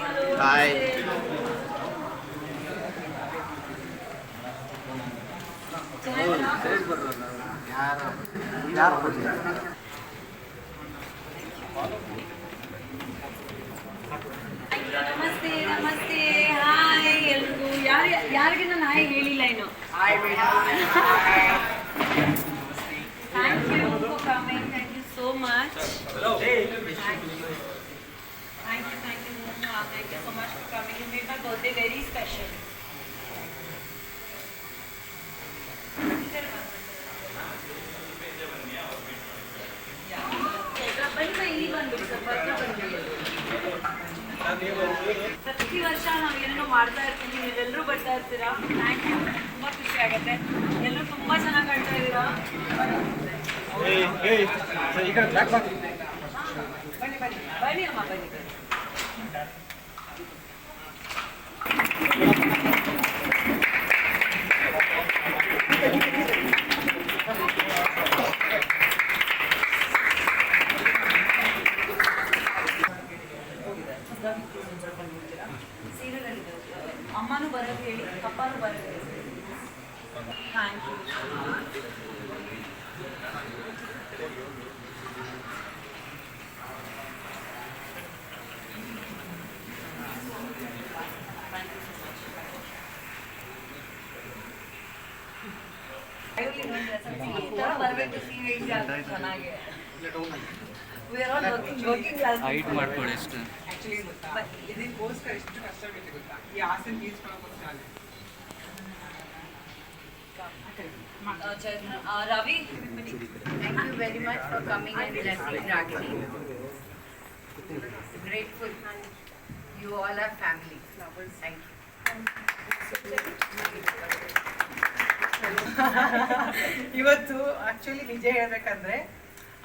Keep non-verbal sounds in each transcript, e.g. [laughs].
Hi. ನಮಸ್ತೆ ನಮಸ್ತೆ. Hi ಎಲ್ರಿಗೂ. ಯಾರು ಯಾರಿಗೆ ನಾನು ಹಾಯ್ ಹೇಳಿಲ್ಲ ಇನ್ನು. Thank you for coming thank you so much thank you thank you thank you thank you so much for coming you made my birthday very special ಬನ್ನಿ ಇಲ್ಲಿ ಬಂದ್ಬಿಡಿ ಸ್ವಲ್ಪ ಹತ್ರ ಬಂದ್ಬಿಡಿ ಪ್ರತಿ ವರ್ಷ ನಾವು ಏನೇನೋ ಮಾಡ್ತಾ ಇರ್ತೀವಿ ನೀವೆಲ್ಲರೂ ಬರ್ತಾ ಇರ್ತೀರಾ? ಥ್ಯಾಂಕ್ ಯು ತುಂಬ ಖುಷಿ ಆಗುತ್ತೆ. ಎಲ್ಲರೂ ತುಂಬ ಚೆನ್ನಾಗಿ ಕಾಣ್ತಾ ಇದ್ದೀರಾ? ಬನ್ನಿ ಬನ್ನಿ. ಬನ್ನಿ ಅಮ್ಮ ಬನ್ನಿ. ಬನ್ನಿ ಸೀರಿಯಲಲ್ಲಿ ಅಮ್ಮನೂ ಬರೋದು ಹೇಳಿ ಪಪ್ಪನೂ ಬರೋದು ಹೇಳಿ ಥ್ಯಾಂಕ್ ಯು ಹೈಟ್ ಮಾಡ್ಕೊಳ್ಳಿ ಅಷ್ಟು ಆಕ್ಚುಲಿ ಗೊತ್ತಾ ಇದಕ್ಕೋಸ್ಕರ ಎಷ್ಟು ಕಷ್ಟ ಬಿಟ್ಟು ಗೊತ್ತಾ ಈ ಆಸೆ ತೀರ್ಸ್ಕೊಳ್ಳೋಕ್ಕೋಸ್ಕರ ಅಲ್ಲ. Uh, Chaitra, uh, Ravi, Thank you very much for coming and blessing Ragini. Grateful. You all are family. Thank you. [laughs] ಇವತ್ತು ಆಕ್ಚುಲಿ ನಿಜ ಹೇಳ್ಬೇಕಂದ್ರೆ,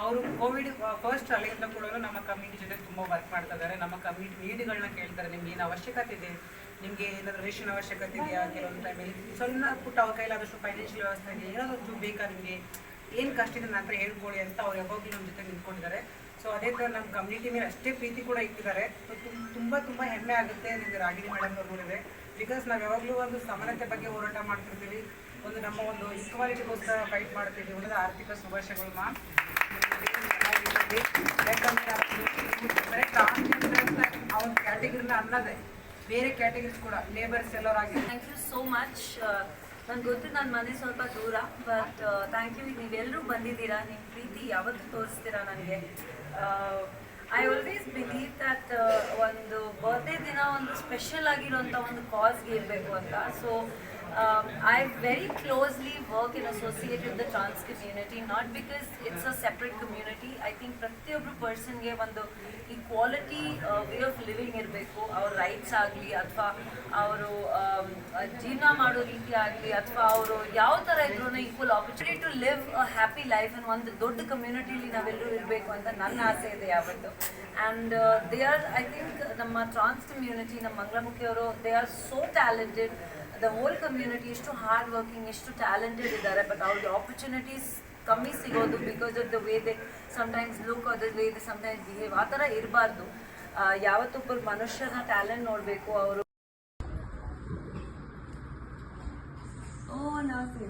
ಅವರು ಕೋವಿಡ್ ಫಸ್ಟ್ ಅಲ್ಲಿಂದ ಕೂಡ ನಮ್ಮ ಕಮ್ಯುನಿಟಿ ಜೊತೆ ತುಂಬಾ ವರ್ಕ್ ಮಾಡ್ತಾ ಇದ್ದಾರೆ ನಮ್ಮ ಕಮ್ಯುನಿಟಿ ನೀಡ್ಗಳನ್ನ ಕೇಳ್ತಾರೆ, ನಿಮ್ಗೆ ಏನು ಅವಶ್ಯಕತೆ ಇದೆ? ನಿಮಗೆ ಏನಾದ್ರು ರೇಷನ್ ಅವಶ್ಯಕತೆ ಇದೆಯಾ? ಕೆಲವೊಂದು ಟೈಮಲ್ಲಿ ಸಣ್ಣ ಪುಟ್ಟ ಅವ್ರ ಕೈಲಾದಷ್ಟು ಫೈನಾನ್ಷಿಯಲ್ ವ್ಯವಸ್ಥೆ ಇದೆ. ಏನಾದರೂ ಬೇಕಾ ನಿಮಗೆ? ಏನು ಕಷ್ಟ ಇದೆ? ನಂತರ ಹೇಳ್ಕೊಳ್ಳಿ ಅಂತ ಅವ್ರು ಯಾವಾಗಲೂ ನಮ್ಮ ಜೊತೆ ನಿಂತ್ಕೊಂಡಿದ್ದಾರೆ. ಸೊ ಅದೇ ಥರ ನಮ್ಮ ಕಮ್ಯುನಿಟಿ ಮೇಲೆ ಅಷ್ಟೇ ಪ್ರೀತಿ ಕೂಡ ಇಟ್ಟಿದ್ದಾರೆ. ತುಂಬ ತುಂಬ ಹೆಮ್ಮೆ ಆಗುತ್ತೆ ನಿಮಗೆ ರಾಗಿಣಿ ಮೇಡಮ್ ಅವ್ರು ಬಿಕಾಸ್ ನಾವು ಯಾವಾಗಲೂ ಒಂದು ಸಮಾನತೆ ಬಗ್ಗೆ ಹೋರಾಟ ಮಾಡ್ತಿರ್ತೀವಿ. ಒಂದು ನಮ್ಮ ಒಂದು ಈಕ್ವಾಲಿಟಿಗೋಸ್ಕರ ಫೈಟ್ ಮಾಡ್ತೀವಿ ಒಂದು ಆರ್ಥಿಕ ಶುಭಾಶಯಗಳು ಮಾ ಯಾಕಂದ್ರೆ ಟ್ರಾನ್ಸ್ಜೆಂಡರ್ ಆ ಕ್ಯಾಟಗಿರಿನ ಅನ್ನೋದೇ. ಬೇರೆ ಕ್ಯಾಟಗರೀಸ್ ಕೂಡ ಲೇಬರ್ಸ್ ಎಲ್ಲರಾಗಿ ಥ್ಯಾಂಕ್ ಯು ಸೋ ಮಚ್ ನನ್ಗೆ ಗೊತ್ತು ನನ್ನ ಮನೆ ಸ್ವಲ್ಪ ದೂರ ಬಟ್ ಥ್ಯಾಂಕ್ ಯು ನೀವೆಲ್ಲರೂ ಬಂದಿದ್ದೀರಾ? ನಿಮ್ಮ ಪ್ರೀತಿ ಯಾವತ್ತೂ ತೋರಿಸ್ತೀರಾ ನನಗೆ? ಐ ಆಲ್ವೇಸ್ ಬಿಲೀವ್ ದಟ್ ಒಂದು ಬರ್ತ್ಡೇ ದಿನ ಒಂದು ಸ್ಪೆಷಲ್ ಆಗಿರೋಂಥ ಒಂದು ಕಾಸ್ಗೆ ಇರಬೇಕು ಅಂತ. So I very closely work in associate with the trans community not because it's a separate community I think ಪ್ರತಿಯೊಬ್ಬರು ಪರ್ಸನ್ಗೆ ಒಂದು ಈಕ್ವಾಲಿಟಿ ವೇ ಆಫ್ ಲಿವಿಂಗ್ ಇರಬೇಕು. ಅವ್ರ ರೈಟ್ಸ್ ಆಗಲಿ ಅಥವಾ ಅವರು ಜೀವನ ಮಾಡೋ ರೀತಿ ಆಗಲಿ ಅಥವಾ ಅವರು ಯಾವ ಥರ ಇದ್ರೂ equal opportunity to live a happy life in ಒಂದು ದೊಡ್ಡ ಕಮ್ಯುನಿಟಿಲಿ ನಾವೆಲ್ಲರೂ ಇರಬೇಕು ಅಂತ ನನ್ನ ಆಸೆ ಇದೆ ಯಾವತ್ತು. And they are I think ನಮ್ಮ ಟ್ರಾನ್ಸ್ ಕಮ್ಯುನಿಟಿ ನಮ್ಮ ಮಂಗಳಮುಖಿಯವರು they are so talented the whole community ಎಷ್ಟು ಹಾರ್ಡ್ ವರ್ಕಿಂಗ್ ಎಷ್ಟು ಟ್ಯಾಲೆಂಟೆಡ್ ಇದ್ದಾರೆ ಬಟ್ ಅವ್ರಿಗೆ ಆಪರ್ಚುನಿಟೀಸ್ ಕಮ್ಮಿ ಸಿಗೋದು because of the way they sometimes look or the way they sometimes behave ಆ ಥರ ಇರಬಾರ್ದು. ಯಾವತ್ತೊಬ್ಬರು ಮನುಷ್ಯನ ಟ್ಯಾಲೆಂಟ್ ನೋಡಬೇಕು, ಅವರು ಓ ನಾಸಿ